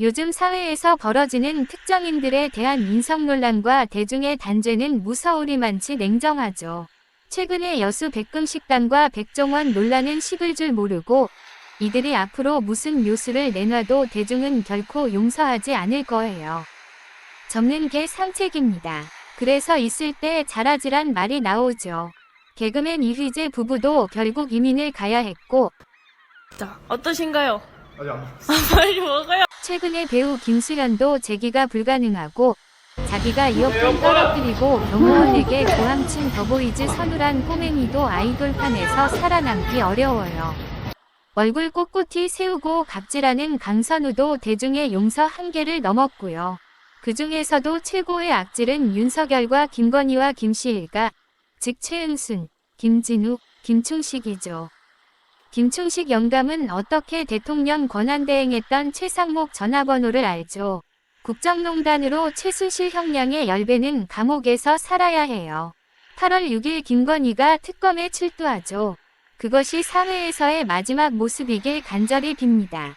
요즘 사회에서 벌어지는 특정인들에 대한 인성 논란과 대중의 단죄는 무서우리만치 냉정하죠. 최근에 여수 백금식당과 백종원 논란은 식을 줄 모르고 이들이 앞으로 무슨 뉴스를 내놔도 대중은 결코 용서하지 않을 거예요. 접는 게 상책입니다. 그래서 있을 때 자라지란 말이 나오죠. 개그맨 이휘재 부부도 결국 이민을 가야 했고 자, 어떠신가요? 아직 안 먹었어. 빨리 먹어요. 최근에 배우 김수현도 재기가 불가능하고 자기가 이어폰 떨어뜨리고 경호원에게 고함친 더보이즈 선우란 꼬맹이도 아이돌판에서 살아남기 어려워요. 얼굴 꼿꼿이 세우고 갑질하는 강선우도 대중의 용서 한계를 넘었고요. 그 중에서도 최고의 악질은 윤석열과 김건희와 김시일가, 즉 최은순, 김진욱, 김충식이죠. 김충식 영감은 어떻게 대통령 권한대행했던 최상목 전화번호를 알죠. 국정농단으로 최순실 형량의 10배는 감옥에서 살아야 해요. 8월 6일 김건희가 특검에 출두하죠. 그것이 사회에서의 마지막 모습이길 간절히 빕니다.